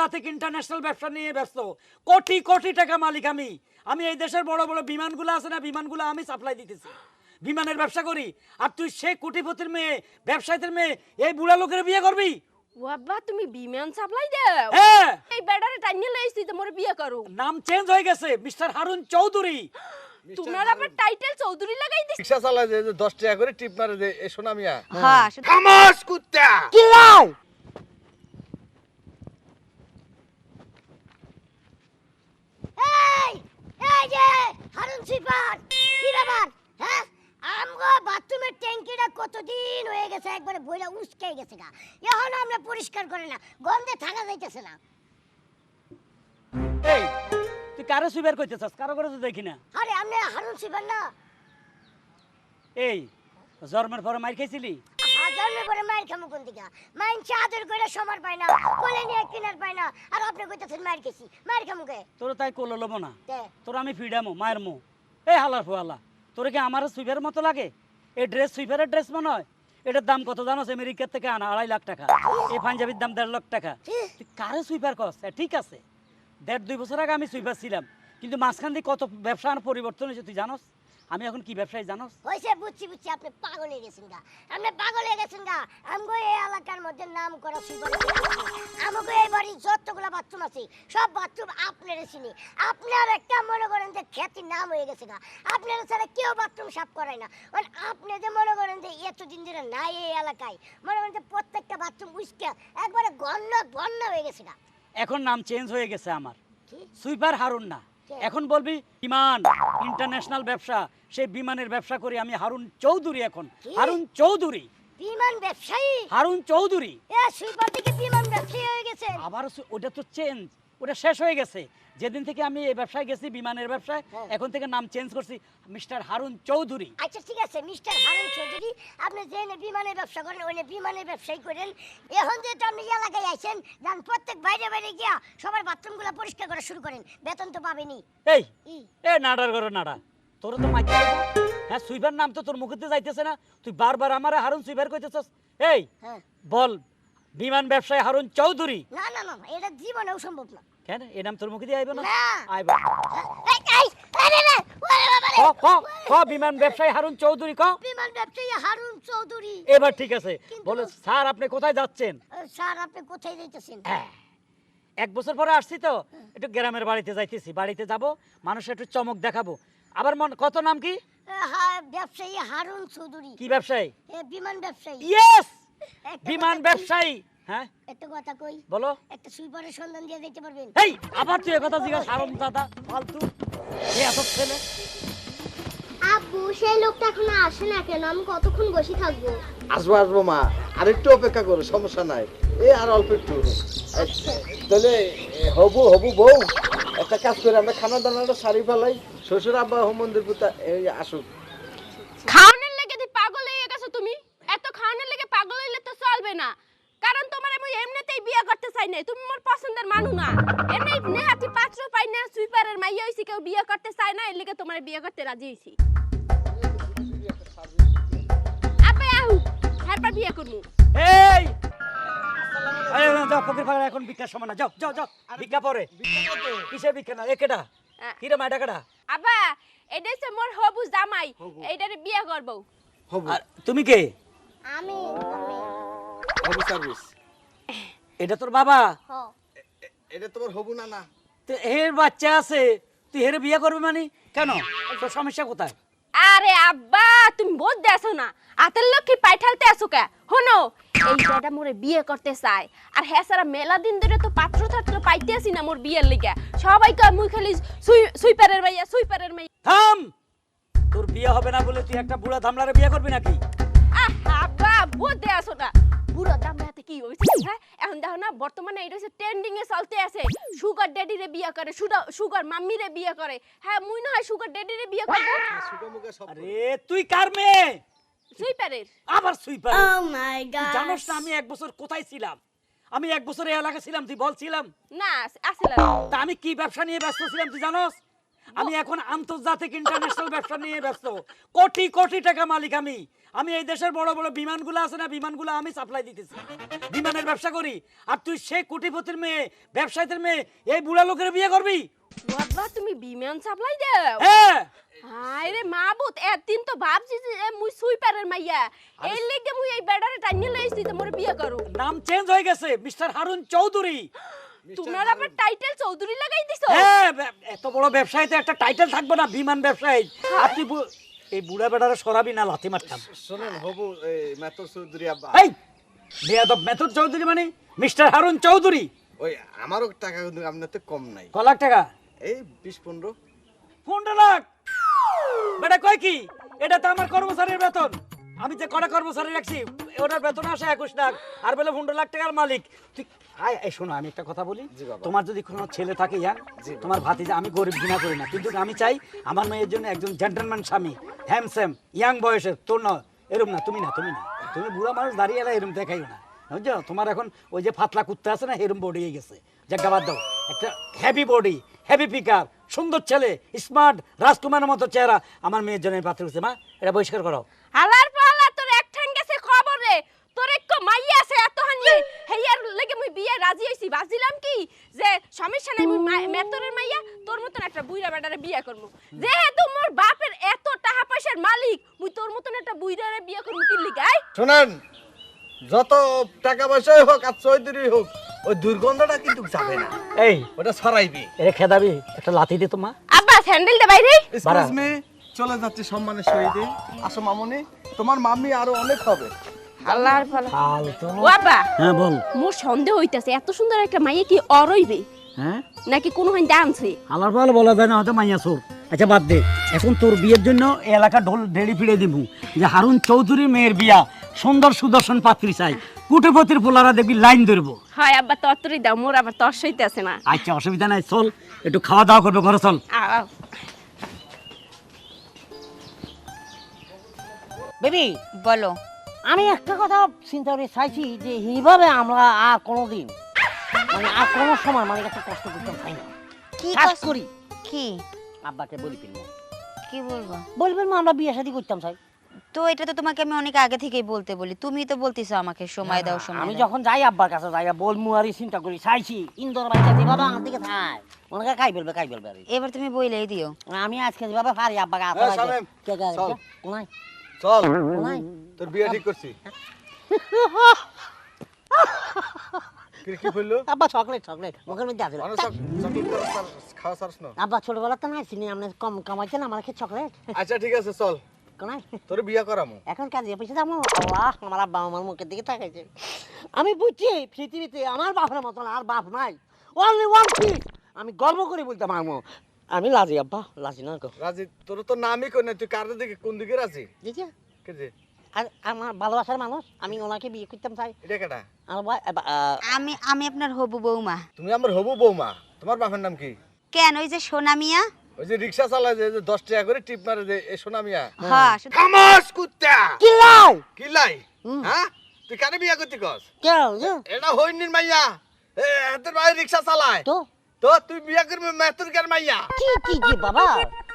আন্তর্জাতিক ইন্টারন্যাশনাল ব্যবসা নিয়ে ব্যস্ত। কোটি কোটি টাকা মালিক আমি। আমি এই দেশের বড় বড় বিমানগুলো আছে না বিমানগুলো আমি সাপ্লাই দিতেছি। বিমানের ব্যবসা করি। আর তুই সে কোটিপতির মেয়ে ব্যবসায়ীদের মেয়ে এই বুড়া লোকের বিয়ে করবি? বাবা তুমি বিমান সাপ্লাই দাও। হ্যাঁ। এই বেড়ারে টাইনে লইছি তোমার বিয়ে করো নাম চেঞ্জ হয়ে গেছে মিস্টার হারুন চৌধুরী। তোমার আবার টাইটেল চৌধুরী লাগাই দিছি। রিক্সা চালায় যে যে দশ টাকা করে টিপ মারে যে এ সোনা মিয়া। হ্যাঁ খামাস কুত্তা! কিলাই এই এই যে হারুন সিপার কি ব্যাপার? হ্যাঁ? আমগো বাথরুমের ট্যাঙ্কিটা কতদিন হয়ে গেছে একবারে বইলা উস্কে গেছে গা। এখন আমরা পরিষ্কার করে না গন্ধে থাকা যাইতেছে না। এই তুই কারও সুইবার কইতেছস কারও করে তো দেখি না। আরে আপনি হারুন সিপার না। এই জন্মের পরে মার খাইছিলি হাজারের পরে মায়ের খামু কোন দিকে? মাইন চাদর করে সমার পায় না কোলে নিয়ে কিনার পায় না আর আপনি কইতেছেন মায়ের খেছি। মায়ের খামু কে? তোর তাই কোলো লব না। তোর আমি ফিডামো মায়ের মো। এই হালার ফুয়ালা তোর কি আমার সুইপারের মতো লাগে? এই ড্রেস সুইপারের ড্রেস মনে হয়? এটার দাম কত জানো আমেরিকার থেকে আনা আড়াই লাখ টাকা। এই পাঞ্জাবির দাম দেড় লাখ টাকা। তুই কারে সুইপার কস? ঠিক আছে। দেড় দুই বছর আগে আমি সুইপার ছিলাম। কিন্তু মাঝখান দিয়ে কত ব্যবসা আর পরিবর্তন হয়েছে তুই জানোস? আমি এখন কি ব্যবসায়ী জানোস হইছে বুঝছি বুঝছি আপনি পাগল হয়ে গেছেন গা। আপনি পাগল হয়ে গেছেন গা। আমগো এই এলাকার মধ্যে নাম করা সুপার আমগো এই বাড়ির যতগুলো বাথরুম আছে সব বাথরুম আপনারে চিনি। আপনার একটা মনে করেন যে খ্যাতির নাম হয়ে গেছে গা। আপনারা ছাড়া কেউ বাথরুম সাফ করায় না। মানে আপনি যে মনে করেন যে এতদিন ধরে নাই এই এলাকায় মনে করেন যে প্রত্যেকটা বাথরুম উইস্কে একবারে গন্ন বন্যা হয়ে গেছে গা। এখন নাম চেঞ্জ হয়ে গেছে আমার? সুইপার হারুন না? এখন বলবি বিমান ইন্টারন্যাশনাল ব্যবসা সেই বিমানের ব্যবসা করি আমি হারুন চৌধুরী এখন। হারুন চৌধুরী। বিমান ব্যবসায়ী? হারুন চৌধুরী। এ সুইপার থেকে বিমান ব্যবসায়ী হয়ে গেছে? আবার ওটা তো চেঞ্জ ওটা শেষ হয়ে গেছে। যেদিন থেকে আমি এই ব্যবসায় গেছি বিমানের ব্যবসায় হ্যাঁ। এখন থেকে নাম চেঞ্জ করছি মিস্টার হারুন চৌধুরী। আচ্ছা ঠিক আছে মিস্টার হারুন চৌধুরী আপনি যে বিমানের ব্যবসা করেন ওই বিমানের ব্যবসায়ী করেন। এখন যেহেতু আপনি এলাকায় আইছেন যান প্রত্যেক বাইরে বাইরে গিয়া সবার বাথরুমগুলো পরিষ্কার করা শুরু করেন বেতন তো পাবেনি এই এ নাডার করে নাডা। তোর তো মাইকে হ্যাঁ সুইপার নাম তো তোর মুখেতে যাইতেছে না। তুই বারবার আমার হারুন সুইপার কইতেছস। এই হ্যাঁ। বল বিমান ব্যবসায়ী হারুন চৌধুরী। না না না এটা জীবনেও সম্ভব না। কেন? এই নাম তোর মুখে দিয়ে আইব না। আইব। ক বিমান ব্যবসায়ী হারুন চৌধুরী ক? বিমান ব্যবসায়ী হারুন চৌধুরী। এবার ঠিক আছে। বলে স্যার আপনি কোথায় যাচ্ছেন? স্যার আপনি কোথায় যাইতেছেন? হ্যাঁ। এক বছর পরে আসছি তো। একটু গ্রামের বাড়িতে যাইতেছি। বাড়িতে যাব মানুষের একটু চমক দেখাবো। আবার মন কত নাম কি? ব্যবসায়ী হারুন চৌধুরী। কি ব্যবসায়ী? বিমান ব্যবসায়ী। ইয়েস! বিমান ব্যবসায়ী হ্যাঁ? একটা কথা কই? বলো। একটা সুইপারের সন্ধান দিয়ে দিতে পারবেন। এই আবার তুই কথা জিজ্ঞাসা দাদা ফালতু। এই এত ছেলে। আব্বু সেই লোকটা এখনও আসে না কেন? আমি কতক্ষণ বসে থাকব? আসব আসব মা। আর একটু অপেক্ষা করো সমস্যা নাই। এই আর অল্প একটু। তাহলে এ, হবু হবু বউ একটা কাজ করে আমরা খানা দানাটা সারি ফেলাই শ্বশুর আব্বা হোমন্দির পুতা এই আসুক খাওয়ানোর লেগে তুই পাগল হয়ে গেছো তুমি এত খাওয়ানোর লেগে পাগল হইলে তো চলবে না কারণ তোমার আমি এমনিতেই বিয়ে করতে চাই না তুমি মোর পছন্দের মানু না এমনি নেহাতি পাত্র পাই না সুইপারের মাইয়া হইছি কেউ বিয়ে করতে চায় না এর লেগে তোমার বিয়ে করতে রাজি হইছি। আপে আহু হ্যারবার বিয়ে করমু এই! এই, এই, যাও ফকির ফাঁকা এখন ভিক্ষার সময় না যাও যাও যাও ভিক্ষা পরে। কিসের ভিক্ষা না? একেটা কিরে মাইটা কেটা আবা এটা হচ্ছে মোর হবু জামাই এইটারে বিয়ে করব। হবু। আর তুমি কে? আমি আমি। হবু সার্ভিস। এটা তোর বাবা? হ। এটা তোমার হবু না না। তো এর বাচ্চা আছে তুই হেরে বিয়ে করবি মানে? কেন? তোর সমস্যা কোথায়? আরে আব্বা তুমি বোধ দেছো না? আতের লক্ষ্মী পাইঠালতে আসো কে? হনো এই বেটা মোরে বিয়ে করতে চায়। আর হ্যাঁ সারা মেলা দিন ধরে তো পাত্র ছাত্র পাইতে আসি না মোর বিয়ের লিগে। সবাই কয় মুই খালি সুই- সুইপারের মাইয়া সুইপারের মাইয়া। থাম! তোর বিয়ে হবে না বলে তুই একটা বুড়া ধামলারে বিয়ে করবি নাকি? আব্বা বোধ দেছো না বুড়ো দাম হাতে কি হইছে? হ্যাঁ এখন দেখো না বর্তমানে এটা হচ্ছে ট্রেন্ডিং এ চলতে আছে। সুগার ড্যাডি রে বিয়ে করে সুগার মাম্মি রে বিয়ে করে। হ্যাঁ মুই না হয় সুগার ড্যাডি রে বিয়ে করব। সুগা মুগা সব আরে তুই কার মেয়ে? সুইপারের আবার সুইপার ও মাই তুই জানোস না আমি এক বছর কোথায় ছিলাম? আমি এক বছর এই এলাকা ছিলাম তুই বলছিলাম না আসলে তা আমি কি ব্যবসা নিয়ে ব্যস্ত ছিলাম তুই জানোস? আমি এখন আন্তর্জাতিক ইন্টারন্যাশনাল ব্যবসা নিয়ে ব্যস্ত। কোটি কোটি টাকা মালিক আমি। আমি এই দেশের বড় বড় বিমানগুলো আছে না বিমানগুলো আমি সাপ্লাই দিতেছি। বিমানের ব্যবসা করি। আর তুই সে কোটিপতির মেয়ে ব্যবসায়ীদের মেয়ে এই বুড়া লোকের বিয়ে করবি? বাবা তুমি বিমান সাপ্লাই দাও? হ্যাঁ। হায় রে মাবুত এতদিন তো ভাবছি যে এ মুই সুইপারের মাইয়া। এই লেগে মুই এই বেডারে টাইনে লইছি মোরে বিয়ে করো নাম চেঞ্জ হয়ে গেছে মিস্টার হারুন চৌধুরী। তোমার আবার টাইটেল চৌধুরী লাগাই দিছো? হ্যাঁ এত বড় ব্যবসায়ীতে একটা টাইটেল থাকবে না বিমান ব্যবসায়ী। আর তুই এই বুড়া বেড়ারে সরাবি না লাথি মারতাম শোনেন হবু এই মেথর চৌধুরী আব্বা। এই বেয়াদব মেথড চৌধুরী মানে? মিস্টার হারুন চৌধুরী। ওই আমারও টাকা কিন্তু আপনার তো কম নাই। ক লাখ টাকা? এই বিশ পনেরো। পনেরো লাখ? বেটা কয় কি? এটা তো আমার কর্মচারীর বেতন। আমি যে কটা কর্মচারী রাখছি ওটার বেতন আসে একুশ লাখ আর বলে পনেরো লাখ টাকার মালিক। তুই আয় এই শোনো আমি একটা কথা বলি। তোমার যদি কোনো ছেলে থাকে ইয়াং তোমার ভাতিজা আমি গরিব ঘৃণা করি না। কিন্তু আমি চাই আমার মেয়ের জন্য একজন জেন্টলম্যান স্বামী হ্যামস্যাম ইয়াং বয়সের তোর নয় এরম না তুমি না তুমি না। তুমি বুড়া মানুষ দাঁড়িয়ে এলা এরম দেখাইও না। বুঝছ? তোমার এখন ওই যে ফাতলা কুত্তা আছে না এরম বডি হয়ে গেছে। জায়গা বাদ দাও। একটা হেভি বডি হেভি পিকার সুন্দর ছেলে স্মার্ট রাজকুমারের মতো চেহারা। আমার মেয়ের জন্য পাত্র হচ্ছে মা এটা বহিষ্কার করো হালার পালা তোর এক ঠান গেছে খবর রে তোর এক মাইয়া আছে হেয়ার লেগে মুই বিয়ে রাজি হইছি। ভাবছিলাম কি যে সমস্যা নাই মুই মেতরের মাইয়া তোর মতন একটা বুইরা বেটারে বিয়ে করব যেহেতু মোর বাপের এত টাকা পয়সার মালিক মুই তোর মতন একটা বুইরারে বিয়ে করব কি লিগাই শোনেন যত টাকা পয়সাই হোক আর চৌধুরী হোক ওই দুর্গন্ধটা কিন্তু যাবে না। এই ওটা ছড়াইবি। এটা খেদাবি একটা লাথি দে তো মা। আব্বা স্যান্ডেল দে বাইরে। চলে যাচ্ছে সম্মানের সহিতে। আসো মামুনি তোমার মাম্মি আরও অনেক হবে। আল্লাহর পালা ও আব্বা হ্যাঁ বল। মোর সন্দেহ হইতাছে এত সুন্দর একটা মাইয়া কি অরইবে হ্যাঁ? নাকি কোনো হান ডান্সে আলার পাল বলা যায় না হয়তো মাইয়া সোর আচ্ছা বাদ দে। এখন তোর বিয়ের জন্য এলাকা ঢোল ঢেড়ি ফিরে দিব যে হারুন চৌধুরীর মেয়ের বিয়া সুন্দর সুদর্শন পাত্রী চাই কুটেপতির পোলারা দেখবি লাইন ধরবো হয় আব্বা তরতরি দাও মোর আবার তর সইতেছে না আচ্ছা অসুবিধা নাই চল একটু খাওয়া দাওয়া করবে ঘরে চল। আও। বেবি বলো। আমি একটা কথা চিন্তা করে চাইছি যে এইভাবে আমরা আর কোনোদিন মানে আর কোনো সময় মানে একটা কষ্ট করতে চাই না। কি কাজ করি। কি? আব্বাকে বলি ফেলব। কি বলব? বলবেন না আমরা বিয়ে শাদী করতাম চাই তো এটা তো তোমাকে আমি অনেক আগে থেকেই বলতে বলি। তুমি তো বলতিছো আমাকে সময় দাও সময় আমি যখন যাই আব্বার কাছে যাই বলমু আর চিন্তা করি চাইছি ইন্দোর বাচ্চা যেভাবে আমার দিকে থাই মনে করে খাই ফেলবে খাই ফেলবে এবার তুমি বইলেই দিও। আমি আজকে যেভাবে পারি আব্বাকে শামিম, কে কে চল। তোর বিয়ে ঠিক করছি। আব্বা চকলেট চকলেট মুখের মধ্যে খাওয়া না। আব্বা ছোটবেলা তো নাই চিনি আপনি কম কামাইছেন আমার কাছে চকলেট আচ্ছা ঠিক আছে চল। তোর বিয়ে করামু। এখন কাজে পয়সা যাব। আল্লাহ আমার আব্বা আমার মুখের দিকে তাকাইছে। আমি বুঝছি পৃথিবীতে আমার বাপের মতন আর বাপ নাই। অনলি ওয়ান পিস আমি গর্ব করে বলতে পারব। আমি লাজি আব্বা লাজি না রাজি? তোর তো নামই কই না তুই কার দিকে কোন দিকে রাজি? বুঝছে কে যে? আর আমার ভালোবাসার মানুষ আমি ওনাকে বিয়ে করতাম চাই এটা কেটা আমি আমি আপনার হবু বৌমা। তুমি আমার হবু বৌমা তোমার বাপের নাম কি? কেন ওই যে সোনামিয়া ওই যে রিক্সা চালায় যে যে দশ টাকা করে টিপ মারে যে এ সোনা মিয়া। হ্যাঁ শুধু- খামাস কুত্তা! কি লাই কি লাই হুম। হ্যাঁ? তুই কারে বিয়া করতে কস? কেন যে? এটা হইনির মাইয়া। এ হাতের ভাই রিক্সা চালায়। তো? তো তুই বিয়া করবি মেতুর কার মাইয়া? কি কি কি বাবা?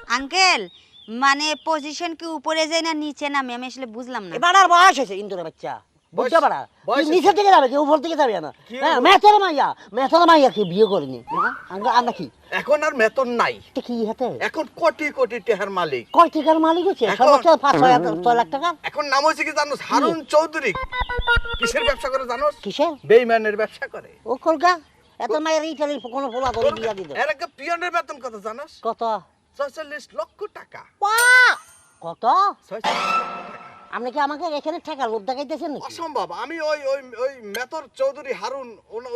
আঙ্কেল মানে পজিশন কি উপরে যায় না নিচে নামে? আমি আসলে বুঝলাম না। এবার আর বয়স হয়েছে ইন্দুরের বাচ্চা। বুঝতে পারা? তুই নিচে থেকে যাবে কি উপর থেকে যাবে না? হ্যাঁ? মেথর মাইয়া। মেথর মাইয়া কি বিয়ে করিনি? হ্যাঁ? আমরা আমরা কি? এখন আর মেতন নাই। কি হাতে? এখন কোটি কোটি টেহার মালিক। কয় টাকার মালিক হচ্ছে? এখন- সর্বোচ্চ পাঁচ ছয় লাখ টাকা? এখন নাম হয়েছে কি জানোস? হারুন চৌধুরী। কিসের ব্যবসা করে জানোস? কিসের? বেইমানের ব্যবসা করে। ও কলকা এত মায়ের ইটালির কোনো ফোলা করে দিয়া দিত এর একটা পিয়নের বেতন কত জানাস? কত? ছয়চল্লিশ লক্ষ টাকা! কত? ছয়চল্লিশ লক্ষ টাকা। আপনি কি আমাকে এখানে টাকা লোভ দেখাইতেছেন নাকি? অসম্ভব। আমি ওই ওই ওই মেথর চৌধুরী হারুন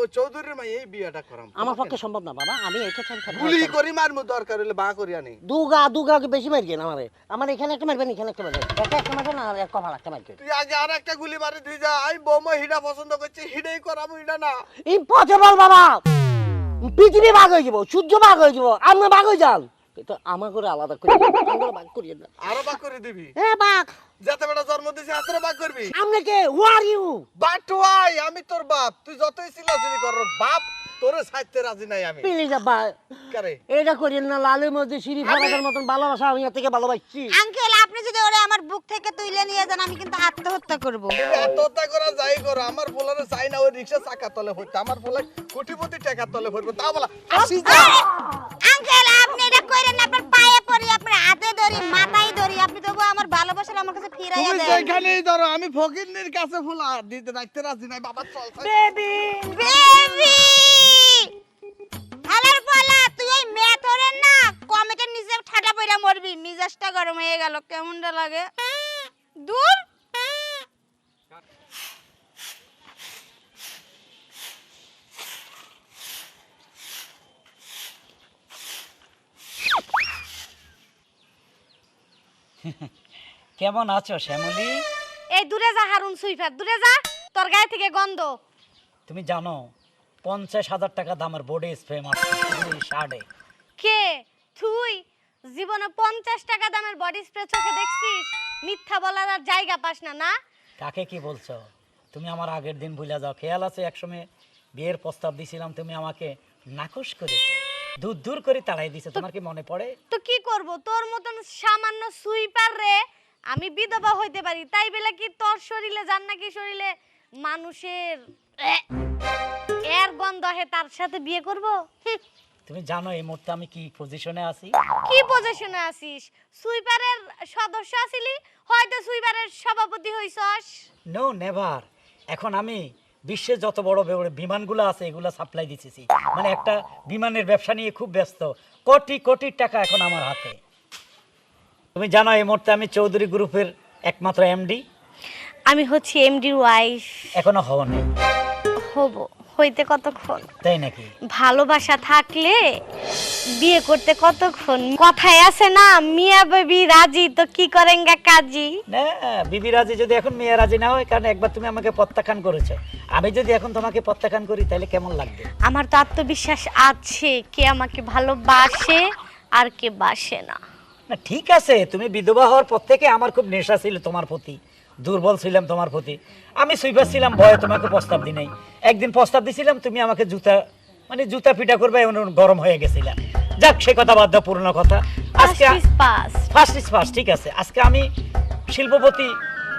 ওই চৌধুরীর মাই এই বিয়েটা করাম। আমার পক্ষে সম্ভব না বাবা। আমি এখানে গুলি করি মারমু দরকার হলে বা করি আনি। দুগা দুগা বেশি মারবেন আমারে? আমার এখানে একটা মারবেন এখানে একটা মারবেন একটা একটা মারবেন আর এক কপাল একটা মারবেন তুই আগে আর একটা গুলি মারি তুই যা আমি বৌমা হিডা পছন্দ করছি হিডেই করাবো হিডা না। ইম্পসিবল বাবা! পৃথিবী ভাগ হয়ে যাব সূর্য ভাগ হয়ে যাব আপনি ভাগ হয়ে যান। তো আমার করে আলাদা করে আমার ভাগ করিয়ে না আরও বা করে দিবি? এ বাঘ। যাতে বেটা জন্ম দিছি হাতের বাক করবি। কে? Who are you but why আমি তোর বাপ। তুই যতই চিল্লাচিল্লি কর বাপ তোরে সাইতে রাজি নাই আমি। প্লিজ আব্বা কারে? এটা করেন না লালের মধ্যে সিঁড়ি মতন ভালোবাসা আমি থেকে ভালোবাসছি। আঙ্কেল আপনি যদি ওরে আমার বুক থেকে তুলে নিয়ে যান আমি কিন্তু আত্মহত্যা করব। আত্মহত্যা করা যাই করো আমার পোলারে চাই না ওই রিক্সা চাকা তলে হইতে আমার পোলা কোটিপতি টাকা তলে হইবে তা বলা আসি যা। আঙ্কেল আপনি এটা কইরেন না আপনার পায়ে পড়ি আপনার হাতে ধরি মাথায় ধরি আপনি তবু আমার ফিরাইয়া তুমি যেখানেই ধরো আমি ফকিরনির কাছে ফুলা দিতে রাখতে রাজি নাই বাবা চল চল। বেবি! হালার পালা তুই ওই মেথরের না কমেটের নিচে ঠাটা পইরা মরবি। মিজাজটা গরম হয়ে গেল কেমনটা লাগে? দূর! কেমন আছো শ্যামলী? এই দূরে যা হারুন সুইফার দূরে যা। তোর গায়ে থেকে গন্ধ। তুমি জানো পঞ্চাশ হাজার টাকা দামের বডি স্প্রে মারছে শার্টে কে? তুই? জীবনে পঞ্চাশ টাকা দামের বডি স্প্রে চোখে দেখছিস? মিথ্যা বলার আর জায়গা পাস না না? কাকে কি বলছো? তুমি আমার আগের দিন ভুলে যাও। খেয়াল আছে একসময় বিয়ের প্রস্তাব দিছিলাম তুমি আমাকে নাকশ করেছ। দূর দূর করে তাড়াই দিছে। তোমার কি মনে পড়ে? তো কি করব? তোর মতন সামান্য সুইপার রে আমি বিধবা হইতে পারি তাই বেলা কি তোর শরীরে যান নাকি শরীরে? মানুষের এর গন্ধ হে তার সাথে বিয়ে করব? তুমি জানো এই মুহূর্তে আমি কি পজিশনে আছি? কি পজিশনে আছিস? সুইপারের সদস্য আছিলি? হয়তো সুইপারের সভাপতি হইছস। নো নেভার এখন আমি বিশ্বের যত বড় বড় বিমানগুলো আছে এগুলো সাপ্লাই দিতেছি। মানে একটা বিমানের ব্যবসা নিয়ে খুব ব্যস্ত। কোটি কোটি টাকা এখন আমার হাতে। তুমি জানো এই মুহূর্তে আমি চৌধুরী গ্রুপের একমাত্র এমডি আমি হচ্ছি এমডির ওয়াইফ এখনও হওয়া নেই হব। হইতে কতক্ষণ? তাই নাকি? ভালোবাসা থাকলে বিয়ে করতে কতক্ষণ? কথায় আছে না মিয়া বেবি রাজি তো কি করেন গা কাজী? না বিবি রাজি যদি এখন মেয়ে রাজি না হয় কারণ একবার তুমি আমাকে প্রত্যাখ্যান করেছ। আমি যদি এখন তোমাকে প্রত্যাখ্যান করি তাহলে কেমন লাগবে? আমার তো আত্মবিশ্বাস আছে কে আমাকে ভালোবাসে আর কে বাসে না। না ঠিক আছে তুমি বিধবা হওয়ার পর থেকে আমার খুব নেশা ছিল তোমার প্রতি দুর্বল ছিলাম তোমার প্রতি। আমি সুইপার ছিলাম ভয়ে তোমাকে প্রস্তাব দিই নাই। একদিন প্রস্তাব দিছিলাম তুমি আমাকে জুতা মানে জুতা পিটা করবে এমন গরম হয়ে গেছিলাম যাক সে কথা দাও পুরনো কথা। আজকে ফার্স্ট ইজ ফার্স্ট ঠিক আছে। আজকে আমি শিল্পপতি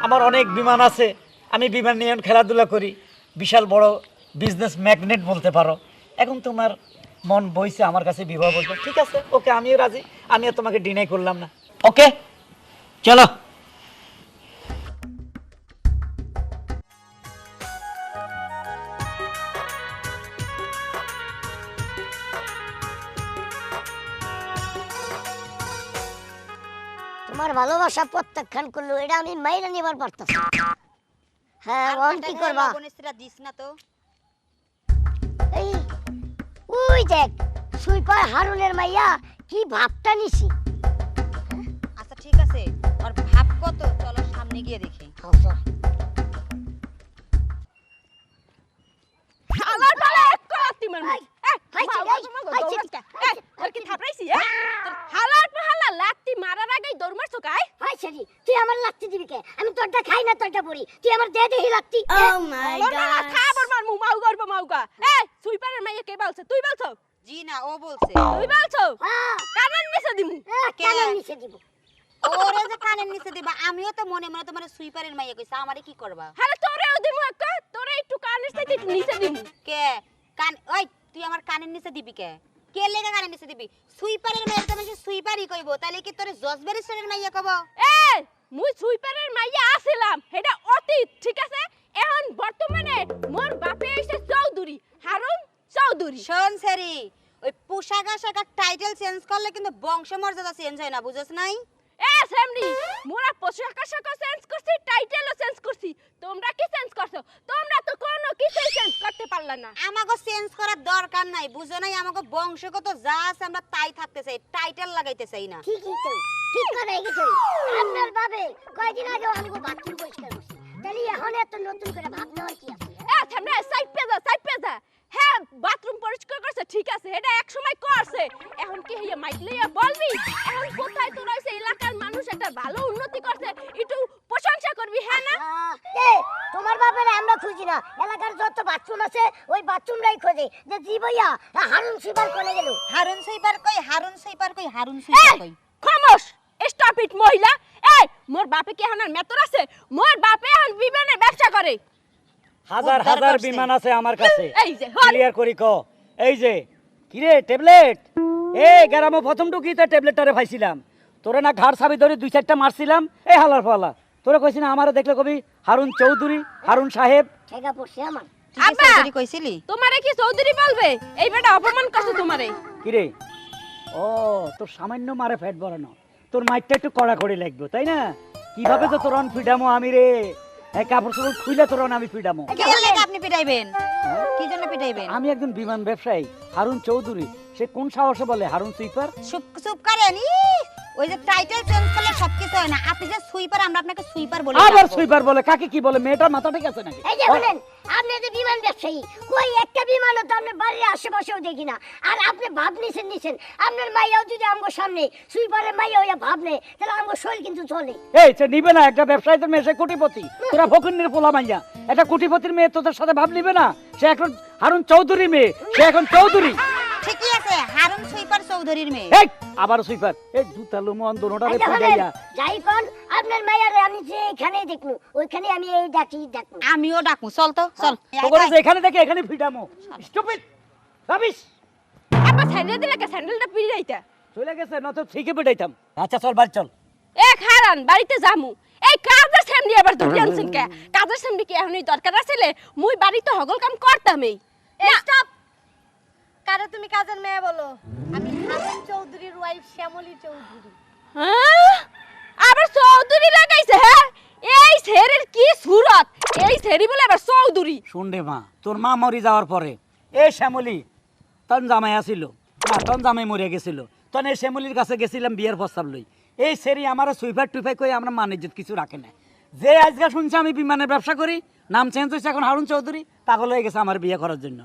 আমার অনেক বিমান আছে আমি বিমান নিয়ে খেলাধুলা করি। বিশাল বড় বিজনেস ম্যাগনেট বলতে পারো। এখন তোমার মন বইছে আমার কাছে বিবাহ বলতে ঠিক আছে ওকে আমিও রাজি। আমি আর তোমাকে ডিনাই করলাম না। ওকে চলো। তোমার ভালোবাসা প্রত্যাখ্যান করল এটা আমি মাইনে নিবার পারতাছি হ্যাঁ কি করবা? দিস না তো। ওই দেখ সুইপার হারুনের মাইয়া কি ভাবটা নিছি। আচ্ছা ঠিক আছে। আর ভাব কত? চলো সামনে গিয়ে দেখি। আচ্ছা। আমার পালা এক কলাতি মারমু হ্যাঁ আমি তোরটা খাই না তোরটা পড়ি। তুই আমার দে দেহি লাগতি ও মাই খাবার মারমু মাউ গর্ব মাউগা এই সুইপারের মাইয়া কে বলছে? তুই বলছো? জি না ও বলছে। তুই বলছো? হ্যাঁ কানের নিচে দিমু। কেন নিচে দিব। ওরে যে কানের নিচে দিবা। আমিও তো মনে মনে তোমার সুইপারের মাইয়া কইছে আমারে কি করবা? আরে তোরেও দিমু একটা? তোরে একটু কানের সাথে নিচে দিমু। কে? কান ওই তুই আমার কানের নিচে দিবি কে? কে লেগে কানের নিচে দিবি? সুইপারের মাইয়া তো বেশি সুইপারই কইব তাহলে কি তোরে জজবেরি স্টোরের মাইয়া কব এ মুই সুইপারের মাইয়া আছিলাম এটা অতীত ঠিক আছে? এখন বর্তমানে মোর বাপে এসে চৌধুরী হারুন চৌধুরী। শোন সেরি ওই পোশাক আশাক আর টাইটেল চেঞ্জ করলে কিন্তু বংশ মর্যাদা চেঞ্জ হয় না বুঝছ নাই? এ সেমনি মোরা পোশাক আশাক চেঞ্জ করছি টাইটেলও চেঞ্জ করছি। তোমরা কি চেঞ্জ করছ? তোমরা তো কোনো কিছুই চেঞ্জ করতে পারলা না। আমাকে চেঞ্জ করার দরকার নাই বুঝো নাই? আমাকে বংশগত যা আছে আমরা তাই থাকতে চাই টাইটেল লাগাইতে চাই না। ঠিকই তো ঠিক কথা গেছে আপনার বাবে কয়দিন আগে আমাকে বাথরুম পরিষ্কার করছে। তাহলে এখন এত নতুন করে ভাবনা কি আছে? এ সাইড পেজা সাইড পেজা হ্যাঁ বাথরুম পরিষ্কার করছে ঠিক আছে এটা এক সময় করছে। এখন কি হইয়া মাইক লইয়া বলবি? এখন কোথায় তোর হইছে এলাকার মানুষ একটা ভালো উন্নতি করছে একটু করবি হ্যাঁ না? এ, তোমার বাপের আমরা খুঁজি না। এলাকার যত বাথরুম আছে ওই বাথরুমটাই খোঁজে। যে জি ভাইয়া হারুন সুইপার কোনে গেল? হারুন সুইপার কই হারুন সুইপার কই হারুন সুইপার কই? খামোশ স্টপ ইট মহিলা। এই মোর বাপে কি এখন মেতর আছে? মোর বাপে এখন বিমানের ব্যবসা করে। হাজার হাজার বিমান আছে আমার কাছে। এই যে, হল। ক্লিয়ার করি ক। এই যে কিরে ট্যাবলেট এই গ্রামে প্রথম ঢুকিতে ট্যাবলেটটারে পাইছিলাম তোরে না ঘাড় সাবি ধরে দুই চারটা মারছিলাম। এই হালার ফালা। তোরে কইছি না আমারে দেখলে কবি হারুন চৌধুরী হারুন সাহেব। ঠেকা পড়ছে আমার। আব্বা! কইছিলি। তোমারে কি চৌধুরী বলবে? এই বেটা অপমান করছে তোমারে। কিরে? ও তোর সামান্য মারে ফ্যাট বাড়ানো। তোর মাইটটা একটু কড়াকড়ি লাগবে তাই না? কীভাবে তো তোর অন ফিডামো আমি রে? এই কাপড় চোপড় খুইলে তোর আমি কি আপনি পিটাইবেন। কি জন্য পিটাইবেন? আমি একজন বিমান ব্যবসায়ী হারুন চৌধুরী। সে কোন সাহসে বলে হারুন সুইপার? চুপ চুপ করেন ইস, ওই যে টাইটেল চেঞ্জ করলে সবকিছু হয় না। আপনি যে সুইপার আমরা আপনাকে সুইপার বলি। আবার সুইপার বলে। কাকে কি বলে? মেয়েটার মাথা ঠিক আছে নাকি? এই যে বলেন আপনি যে বিমান ব্যবসায়ী কই একটা বিমানও তো আপনার বাড়ির আশেপাশেও দেখি না। আর আপনি ভাব নিছেন নিছেন। আপনার মাইয়াও যদি আমার সামনে সুইপারের মাইয়া হইয়া ভাব নেই তাহলে আমার শরীর কিন্তু চলে। এই সে নিবে না। একটা ব্যবসায়ীদের মেয়ে সে কোটিপতি। তোরা ফকিন্নির পোলা মাইয়া। একটা কোটিপতির মেয়ে তোদের সাথে ভাব নিবে না? সে এখন হারুন চৌধুরী মেয়ে। সে এখন চৌধুরী। আছে হারুন সুইপার চৌধুরীর মেয়ে। এই আবার সুইপার এই জুতা লুমন দোনোটারে এই যে ফুটাইয়া। যাই কোন আপনার মাইয়ার আমি যে এখানেই দেখব ওইখানে আমি এই ডাকি দেখব আমিও ডাকু চল তো চল। তোরে যে এখানে দেখে এখানে ফিটামো স্টুপিড রাবিশ আব্বা স্যান্ডেল দিলে কে? স্যান্ডেলটা পিড়াইতা চলে গেছে না তো ঠিকই পিটাইতাম। আচ্ছা চল বাড়ি চল। এ খারান বাড়িতে যামু। এই কাজের সামনে আবার ধরে আনছেন কে? কাজের সামনে কি এখনই দরকার আছিল মুই বাড়িতে হগল কাম করতামই স্টপ কারে তুমি কাজের মেয়ে বলো। আমি হারুন চৌধুরীর ওয়াইফ শ্যামলী চৌধুরী। হ্যাঁ? আবার চৌধুরী লাগাইছে হ্যাঁ? এই ছেড়ের কি সুরত? এই ছেড়ি বলে আবার চৌধুরী। শুন রে মা তোর মা মরি যাওয়ার পরে এ শ্যামলি তন জামাই আসিল। না তন জামাই মরে গেছিল। তখন এই শ্যামলির কাছে গেছিলাম বিয়ের প্রস্তাব লই। এই সেরি আমার সুইফার টুইফাই করে আমরা মান ইজ্জত কিছু রাখে না যে আজকে শুনছে আমি বিমানের ব্যবসা করি নাম চেঞ্জ হয়েছে এখন হারুন চৌধুরী পাগল হয়ে গেছে আমার বিয়ে করার জন্য।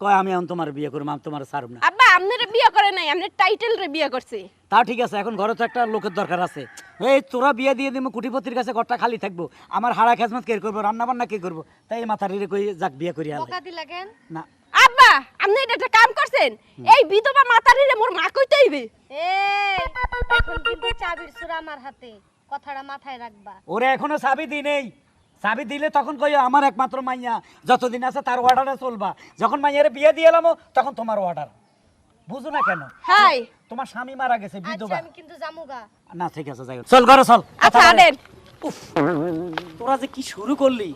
কয় আমি এখন তোমার বিয়ে করব আমি তোমার সারব না। আব্বা আপনারে বিয়ে করে নাই আপনার টাইটেল রে বিয়ে করছে। তাও ঠিক আছে এখন ঘরে তো একটা লোকের দরকার আছে। এই তোরা বিয়ে দিয়ে দিব কুটিপতির কাছে ঘরটা খালি থাকব। আমার হাড়া খেজমত কে করব রান্না বান্না কে করব? তাই এই মাথা রিরে কই যাক বিয়ে করি আলে না। আব্বা আপনি এটা একটা কাম করছেন? এই বিধবা মাতারিরে মোর মা কইতে হইবে। এই এখন কিন্তু চাবির সুরা আমার হাতে কথাটা মাথায় রাখবা। ওরে এখনও চাবি দি নেই। চাবি দিলে তখন কই আমার একমাত্র মাইয়া যতদিন আছে তার অর্ডারে চলবা। যখন মাইয়ারে বিয়ে দিয়ে এলাম তখন তোমার অর্ডার বুঝো না কেন? হাই। তোমার স্বামী মারা গেছে আচ্ছা বিধবা। আমি কিন্তু জামুগা না ঠিক আছে যাই চল ঘরে চল। আচ্ছা। আনেন। তোরা যে কি শুরু করলি?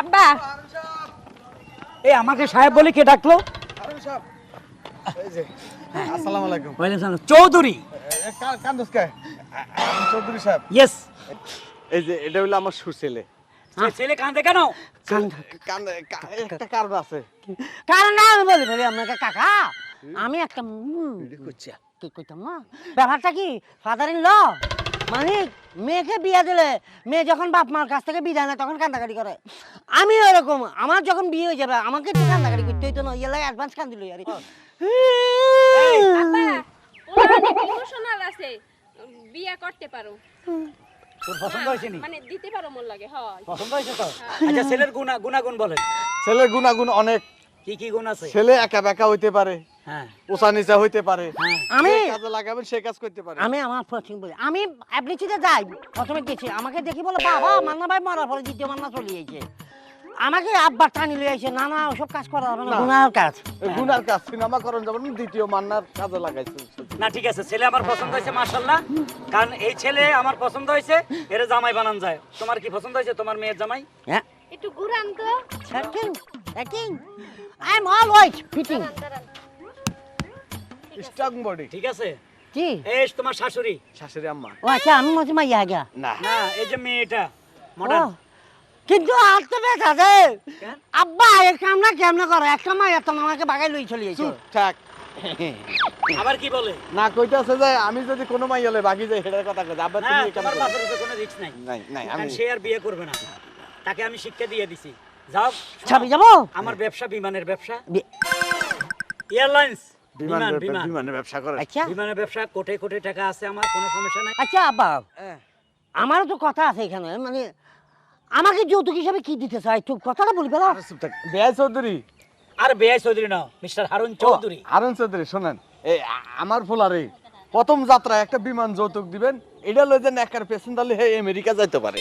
আব্বা। এই আমাকে সাহেব বলে কে ডাকলো? আসসালামু আলাইকুম। ওয়ালাইকুম আসসালাম। চৌধুরী। কান্দুসকে চৌধুরী সাহেব। ইয়েস এই যে এটা হলো আমার সুছেলে ছেলে। কাঁদে কেন? কান্দে একটা কারণ আছে। কারণ না আমি বলি বলি আপনাকে? কাকা। আমি একটা কি কইতাম না? ব্যাপারটা কি? ফাদার ইন ল মানে মেয়েকে বিয়ে দিলে মেয়ে যখন বাপ মার কাছ থেকে বিদায় নেয় তখন কান্দাকাটি করে। আমি ওরকম আমার যখন বিয়ে হয়ে যাবে আমাকে একটু কান্দাকাটি করতে হইতো না ইয়ে লাগে অ্যাডভান্স কান দিল আরে। ইমোশনাল আছে? বিয়ে করতে পারো। তোর পছন্দ হয়েছে নি? মানে দিতে পারো মন লাগে হয়। পছন্দ হয়েছে তো? আচ্ছা ছেলের গুণা গুণাগুণ বলেন। ছেলের গুণাগুণ অনেক। কি কি গুণ আছে? ছেলে একা বেকা হইতে পারে হ্যাঁ। ওসা নিচা হইতে পারে হ্যাঁ। আমি যে কাজে লাগাবেন সে কাজ করতে পারে। আমি আমার পছন্দ বলি আমি অ্যাপ্লিচিতে যাই প্রথমে গেছি আমাকে দেখি বলে বাবা মান্না ভাই মরার পরে দ্বিতীয় মান্না চলে গেছে আমাকে আব্বার টানি লিয়ে আইছে না না ওসব কাজ করা হবে না। গুনার কাজ। গুনার কাজ সিনেমা করণ যাবেন দ্বিতীয় মান্নার কাজে লাগাইছে। না ঠিক আছে ছেলে আমার পছন্দ হয়েছে মার্শাল্লাহ কারণ এই ছেলে আমার পছন্দ হয়েছে এর জামাই বানান যায়। তোমার কি পছন্দ হয়েছে তোমার মেয়ের জামাই? হ্যাঁ। একটু ঘুরান তো। Checking, checking. I'm always fitting. Strong body ঠিক আছে? কি? এই তোমার শাশুড়ি। শাশুড়ি আম্মা। ও আচ্ছা আমি মধ্যে মাইয়া গা না। না এই যে মেয়েটা মডার্ন কিন্তু আর তো বেশ আছে আব্বা এই কামনা কেমনে করে? একটা মাইয়া তো আমাকে বাগাই লই চলে যাইছো থাক। আবার কি বলে? না কইতাছে যে আমি যদি কোনো মাই হলে বাকি যাই হেডার কথা কই আবার না তুমি এই কাম তোমার বাপের উপরে কোনো রিস্ক নাই। নাই নাই আমি সে আর বিয়ে করবে না। তাকে আমি শিক্ষা দিয়ে দিছি। যাও ছাবি যাব? আমার ব্যবসা বিমানের ব্যবসা। এয়ারলাইন্স বিমান বিমান, বিমান। বিমানের ব্যবসা করে। আচ্ছা। বিমানের ব্যবসা কোটি কোটি টাকা আছে আমার কোনো সমস্যা নাই। আচ্ছা আব্বা আমারও তো কথা আছে এখানে মানে আমাকে যৌতুক হিসাবে কি দিতে চাই? একটু কথাটা বলি পেলা বেয়াই চৌধুরী। আর বেআই চৌধুরী না মিস্টার হারুন চৌধুরী। হারুন চৌধুরী শোনেন এই আমার ফুলারে প্রথম যাত্রায় একটা বিমান যৌতুক দিবেন এটা লই যে নেকার পেছন তাহলে হে আমেরিকা যাইতে পারে।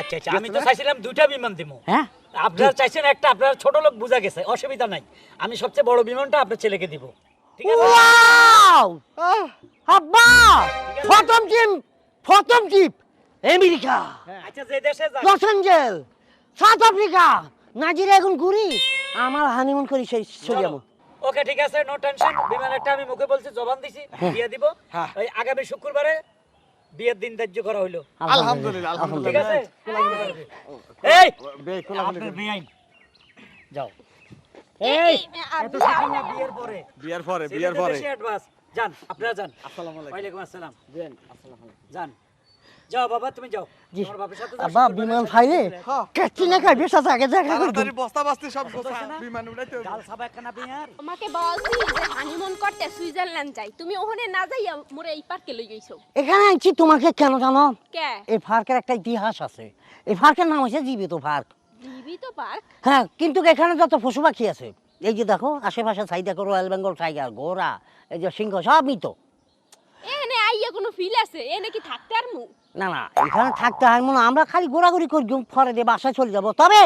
আচ্ছা আচ্ছা আমি তো চাইছিলাম দুইটা বিমান দিব হ্যাঁ? আপনারা চাইছেন একটা আপনার ছোট লোক বুঝা গেছে অসুবিধা নাই। আমি সবচেয়ে বড় বিমানটা আপনার ছেলেকে দিব। ঠিক আছে? ওয়াও! আব্বা! প্রথম জিম প্রথম জিপ আমেরিকা আচ্ছা যে দেশে যান Los Angeles South Africa Nigeria এখন ঘুরি আমার হানিমুন করি সেই চলে। যাব ওকে ঠিক আছে নো টেনশন বিমান আমি মুখে বলছি জবান দিছি বিয়ে দিব। হ্যাঁ। ওই আগামী শুক্রবারে বিয়ের দিন ধার্য করা হইল। আলহামদুলিল্লাহ ঠিক আলহামদুলিল্লাহ আছে এই! বে আপনার বেআইন। যাও। এই এত না বিয়ের পরে। বিয়ার পরে বিয়ের পরে। যান আপনারা যান। আসসালামু আলাইকুম। ওয়ালাইকুম আসসালাম। যান আসসালামু আলাইকুম। যান। যাও বাবা তুমি যাও। তোমার বাপের সাথে যাও, আব্বা বিমান সব ফাইলে কিছু কাচ্চি না খাই বেশ আছে আগে দেখা করব। তাড়াতাড়ি বস্তা বাস্তি সব গোছা বিমান উড়াইতে হবে। গাল সাবা একখানা বিয়ার আমাকে বলছি যে হানিমুন করতে সুইজারল্যান্ড যাই। তুমি ওখানে না যাইয়া মোরে এই পার্কে লই গইছো এখানে আনছি তোমাকে কেন জানো? কে? এই পার্কের একটা ইতিহাস আছে। এই পার্কের নাম হচ্ছে জীবিত পার্ক। জীবিত পার্ক? হ্যাঁ কিন্তু এখানে যত পশু পাখি আছে এই যে দেখো আশেপাশে ছাই দেখো রয়্যাল বেঙ্গল টাইগার ঘোড়া এই যে সিংহ সব মৃত। এনে আইয়া কোনো ফিল আছে? এনে কি থাকতে আর মু? না না এখানে থাকতে হয় মনে আমরা খালি ঘোরাঘুরি করি পরে দিয়ে বাসায় চলে যাব। তবে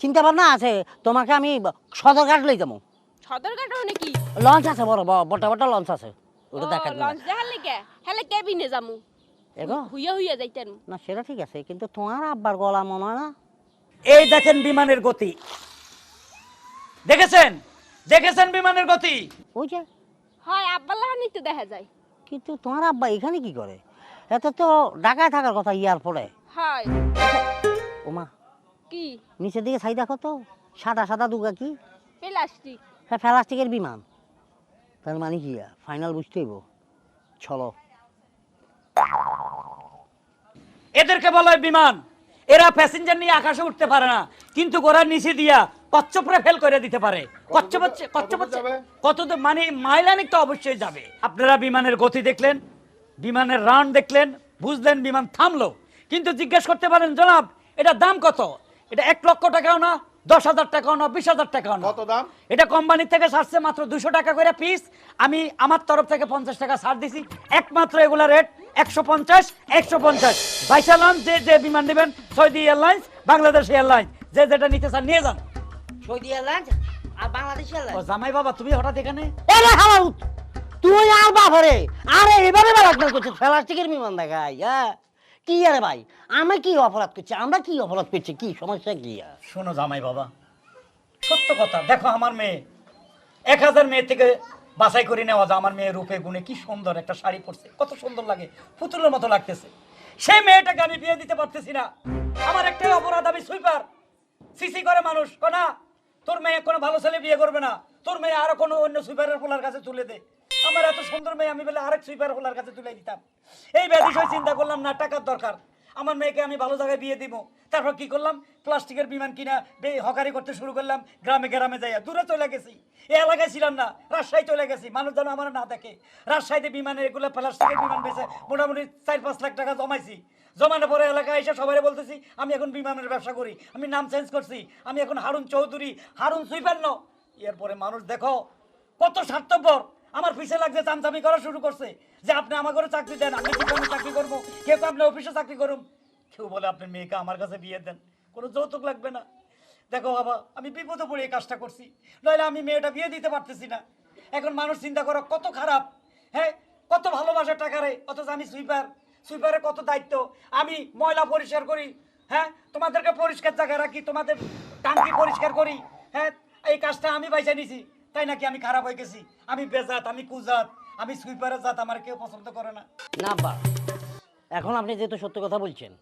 চিন্তা ভাবনা আছে তোমাকে আমি সদরঘাট লই যাব। সদরঘাট ওখানে কি? লঞ্চ আছে বড় বড় বড় বড় লঞ্চ আছে। ওটা দেখা লঞ্চ দেখার লেগে? হেলে কেবিনে যামু। এগো। হুইয়া হুইয়া যাইতেন না সেটা ঠিক আছে কিন্তু তোমার আব্বার গলা মনে হয় না? এই দেখেন বিমানের গতি। দেখেছেন? দেখেছেন বিমানের গতি? ওই যে। হয় আব্বাল্লাহ নিতে দেখা যায়। কিন্তু তোমার আব্বা এখানে কি করে? এত তো ঢাকায় থাকার কথা এয়ারপোর্টে হয় ওমা কি? নিচের দিকে ছাই দেখো তো সাদা সাদা দুগা কি? প্লাস্টিক। হ্যাঁ প্লাস্টিকের বিমান। তার মানে কি ফাইনাল বুঝতে হইব। চলো। এদেরকে বলা হয় বিমান এরা প্যাসেঞ্জার নিয়ে আকাশে উঠতে পারে না কিন্তু ওরা নিচে দিয়া কচ্ছপরে ফেল করে দিতে পারে। কচ্ছপ হচ্ছে কচ্ছপ হচ্ছে কত তো মানে মাইলানিক তো অবশ্যই যাবে। আপনারা বিমানের গতি দেখলেন বিমানের রান দেখলেন বুঝলেন বিমান থামলো। কিন্তু জিজ্ঞেস করতে পারেন জনাব এটা দাম কত? এটা এক লক্ষ টাকাও না দশ হাজার টাকাও না বিশ হাজার টাকাও না। কত দাম? এটা কোম্পানির থেকে ছাড়ছে মাত্র দুশো টাকা করে পিস আমি আমার তরফ থেকে পঞ্চাশ টাকা ছাড় দিছি। একমাত্র এগুলা রেট একশো পঞ্চাশ একশো পঞ্চাশ। বাইসালাম যে যে বিমান নেবেন সৌদি এয়ারলাইন্স বাংলাদেশ এয়ারলাইন্স যে যেটা নিতে চান নিয়ে যান। সৌদি এয়ারলাইন্স আর বাংলাদেশ ও এয়ারলাইন্স জামাই বাবা তুমি হঠাৎ এখানে? তুই আর বাবারে আরে এভাবে ব্ল্যাকমেল করছিস প্লাস্টিকের বিমান দেখাই হ্যাঁ? কি আরে ভাই, আমি কি অপরাধ করছি? আমরা কি অপরাধ করছি? কি সমস্যা কি? শোনো জামাই বাবা, সত্য কথা, দেখো আমার মেয়ে, এক হাজার মেয়ে থেকে বাছাই করে নেওয়া যায় আমার মেয়ে রূপে গুণে, কি সুন্দর একটা শাড়ি পরছে, কত সুন্দর লাগে, পুতুলের মতো লাগতেছে। সেই মেয়েটাকে আমি বিয়ে দিতে পারতেছি না। আমার একটাই অপরাধ, আমি সুইপার, সিসি করে মানুষ, কনা। তোর মেয়ে কোনো ভালো ছেলে বিয়ে করবে না, তোর মেয়ে আরও কোনো অন্য সুইপারের পোলার কাছে তুলে দে। আমার এত সুন্দর মেয়ে, আমি বলে আরেক সুইপার পোলার কাছে তুলে দিতাম। এই বিষয় চিন্তা করলাম না, টাকার দরকার। আমার মেয়েকে আমি ভালো জায়গায় বিয়ে দিব। তারপর কি করলাম? প্লাস্টিকের বিমান কিনা হকারি করতে শুরু করলাম, গ্রামে গ্রামে যাইয়া। দূরে চলে গেছি। এই এলাকায় ছিলাম না, রাজশাহী চলে গেছি। মানুষ যেন আমার না দেখে। রাজশাহীতে বিমানের এগুলো প্লাস্টিকের বিমান বেছে মোটামুটি চার পাঁচ লাখ টাকা জমাইছি। জমানোর পরে এলাকায় এসে সবাই বলতেছি, আমি এখন বিমানের ব্যবসা করি। আমি নাম চেঞ্জ করছি। আমি এখন হারুন চৌধুরী। হারুন সুইপান্ন এরপরে মানুষ দেখো, কত স্বার্থপর। আমার পিছে লাগছে, চামচামি করা শুরু করছে। যে আপনি আমার ঘরে চাকরি দেন, আমি দোকানে চাকরি করব? কেউ কেউ আপনি অফিসে চাকরি করুন কেউ বলে আপনি মেয়েকে আমার কাছে বিয়ে দেন। কোনো যৌতুক লাগবে না। দেখো বাবা, আমি বিপদে পড়ে এই কাজটা করছি। নইলে আমি মেয়েটা বিয়ে দিতে পারতেছি না। এখন মানুষ চিন্তা করো কত খারাপ। হ্যাঁ কত ভালোবাসার টাকা রে। অথচ আমি সুইপার। সুইপারের কত দায়িত্ব। আমি ময়লা পরিষ্কার করি। হ্যাঁ তোমাদেরকে পরিষ্কার জায়গায় রাখি, তোমাদের টাঙ্কি পরিষ্কার করি। হ্যাঁ এই কাজটা আমি বাইসা নিছি। তাই নাকি আমি খারাপ হয়ে গেছি? আমি বেজাত, আমি কুজাত, আমি সুইপারের জাত, আমার কেউ পছন্দ করে না। না, বা। এখন আপনি যেহেতু সত্য কথা বলছেন,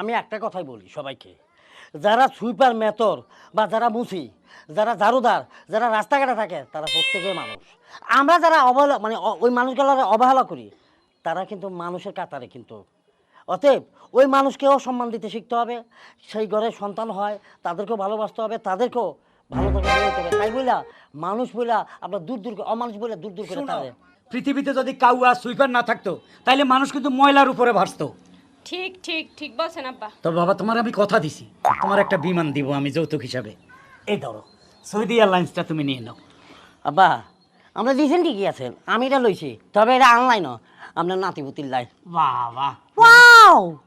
আমি একটা কথাই বলি সবাইকে। যারা সুইপার মেথর বা যারা মুসি, যারা ঝাড়ুদার যারা রাস্তাঘাটে থাকে, তারা প্রত্যেকেই মানুষ। আমরা যারা অবহেলা মানে ওই মানুষগুলোর অবহেলা করি, তারা কিন্তু মানুষের কাতারে কিন্তু। অতএব, ওই মানুষকেও সম্মান দিতে শিখতে হবে। সেই ঘরে সন্তান হয়, তাদেরকেও ভালোবাসতে হবে, তাদেরকেও ভালো তাই বইলা মানুষ বইলা আপনার দূর দূর অমানুষ বইলা দূর দূর করে পৃথিবীতে যদি কাউ আর সুইপার না থাকতো তাইলে মানুষ কিন্তু ময়লার উপরে ভাসতো। ঠিক ঠিক ঠিক বলছেন আব্বা। তো বাবা তোমার আমি কথা দিছি। তোমার একটা বিমান দিব আমি যৌতুক হিসাবে। এই ধরো সৌদি এয়ারলাইন্সটা তুমি নিয়ে নাও। আব্বা আমরা দিয়েছেন ঠিকই আছেন। আমি এটা লইছি তবে এটা অনলাইন আপনার নাতিপুতির লাই বাহ বাহ ওয়াও